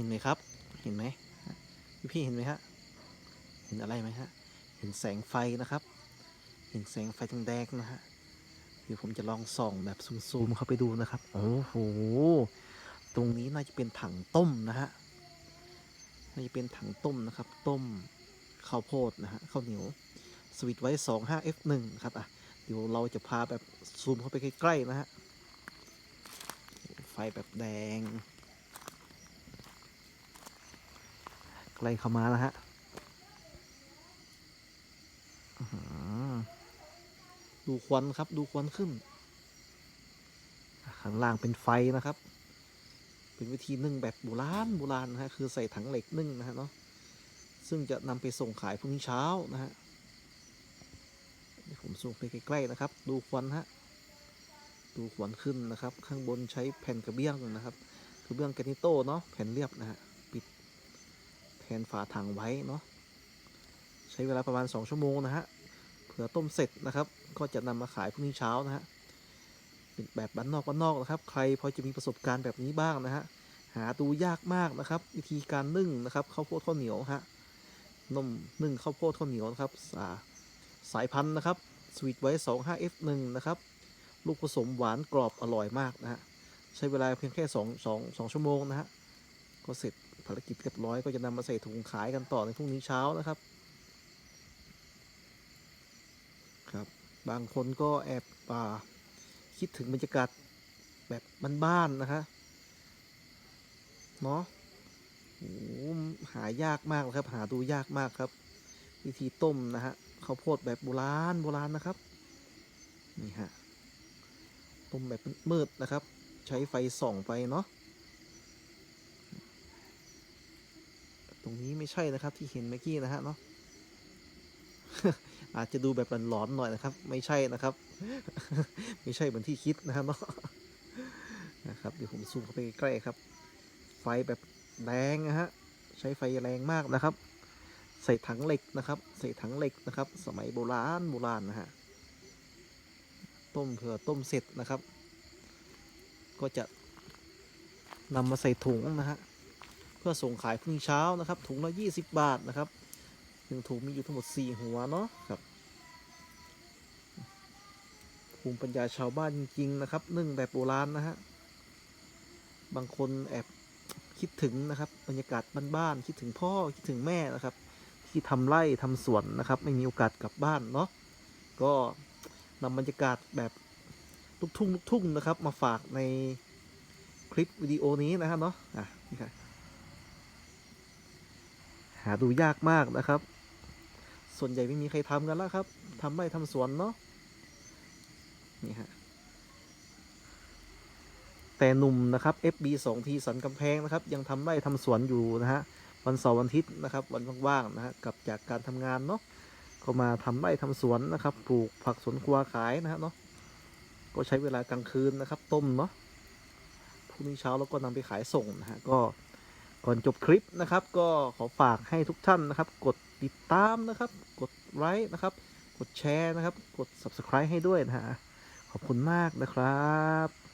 ห็นไหมครับ เห็นไหมพี่พี่เห็นไหมฮะ เห็นอะไรไหมฮะ เห็นแสงไฟนะครับ เห็นแสงไฟแดงๆนะฮะ เดี๋ยวผมจะลองส่องแบบซูมๆเข้าไปดูนะครับ โอ้โห ตรงนี้น่าจะเป็นถังต้มนะฮะ น่าจะเป็นถังต้มนะครับ ต้มข้าวโพดนะฮะข้าวเหนียว สวิตไว้ 25F1 ครับ อะ เดี๋ยวเราจะพาแบบซูมเข้าไปใกล้ๆนะฮะ ไฟแบบแดง ใกล้เข้ามาแล้วฮะดูควันครับ ดูควันขึ้น ข้างล่างเป็นไฟนะครับ เป็นวิธีนึ่งแบบโบราณโบราณนะฮะ คือใส่ถังเหล็กนึ่งนะฮะเนาะ ซึ่งจะนำไปส่งขายพรุ่งนี้เช้านะฮะผมซูมไปใกล้ๆนะครับ ดูควันฮะ ดูควันขึ้นนะครับ ข้างบนใช้แผ่นกระเบื้องนะครับ กระเบื้องแกรนิโต้เนาะ แผ่นเรียบนะฮะ นฝาถังไว้เนาะใช้เวลาประมาณ 2 ชั่วโมงนะฮะเผื่อต้มเสร็จนะครับ ก็จะนำมาขายพรุ่งนี้เช้านะฮะเป็นแบบบ้านนอกบ้านนอกนะครับ ใครพอจะมีประสบการณ์แบบนี้บ้างนะฮะหาดูยากมากนะครับ วิธีการนึ่งนะครับข้าวโพดข้าวเหนียวฮะนมนึ่งข้าวโพดข้าวเหนียวนะครับสาสายพันธุ์นะครับสวีทไว้ 25F1 นะครับลูกผสมหวานกรอบอร่อยมากนะฮะใช้เวลาเพียงแค่ 2 2 2 ชั่วโมงนะฮะก็เสร็จ ภารกิจเรียบร้อยก็จะนำมาใส่ถุงขายกันต่อในพรุ่งนี้เช้านะครับ ครับ บางคนก็แอบอ่าคิดถึงบรรยากาศแบบบ้านๆนะฮะเนาะโอ้หายากมากเลยครับ หาดูยากมากครับ วิธีต้มนะฮะข้าวโพดแบบโบราณโบราณนะครับนี่ฮะต้มแบบมืดนะครับ ใช้ไฟส่องไปเนาะ ตรงนี้ไม่ใช่นะครับที่เห็นเมื่อกี้นะฮะเนาะอาจจะดูแบบหลอนๆหน่อยนะครับ ไม่ใช่นะครับ ไม่ใช่เหมือนที่คิดนะครับเนาะนะครับเดี๋ยวผมซูมเข้าไปใกล้ครับ ไฟแบบแรงนะฮะใช้ไฟแรงมากนะครับ ใส่ถังเหล็กนะครับ ใส่ถังเหล็กนะครับ สมัยโบราณโบราณนะฮะต้มเผื่อต้มเสร็จนะครับ ก็จะนำมาใส่ถุงนะฮะ เพื่อส่งขายพรุ่งนี้เช้านะครับ ถุงละ 20 บาทนะครับหนึ่งถุงมีอยู่ทั้งหมด 4 หัวเนาะครับภูมิปัญญาชาวบ้านจริงๆนะครับนึ่งแบบโบราณนะฮะบางคนแอบคิดถึงนะครับบรรยากาศบ้านๆคิดถึงพ่อคิดถึงแม่นะครับ ที่ทำไร่ทำสวนนะครับ ไม่มีโอกาสกลับบ้านเนาะก็นำบรรยากาศแบบลูกทุ่งลูกทุ่งนะครับ มาฝากในคลิปวิดีโอนี้นะครับเนาะอะนี่ค่ะ หาดูยากมากนะครับ ส่วนใหญ่ไม่มีใครทำกันแล้วครับทำไร่ทำสวนเนาะนี่ฮะแต่หนุ่มนะครับ FB 2 P สันกำแพงนะครับ ยังทำไร่ทำสวนอยู่นะฮะวันเสาร์วันอาทิตย์นะครับ วันว่างๆนะฮะกลับจากการทำงานเนาะก็มาทำไร่ทำสวนนะครับปลูกผักสวนครัวขายนะฮะเนาะก็ใช้เวลากลางคืนนะครับ ต้มเนาะพรุ่งนี้เช้าแล้วก็นำไปขายส่งนะฮะก็ ก่อนจบคลิปนะครับ ก็ขอฝากให้ทุกท่านนะครับ กดติดตามนะครับ กดไลค์นะครับ กดแชร์นะครับ กด subscribe ให้ด้วยนะฮะขอบคุณมากนะครับ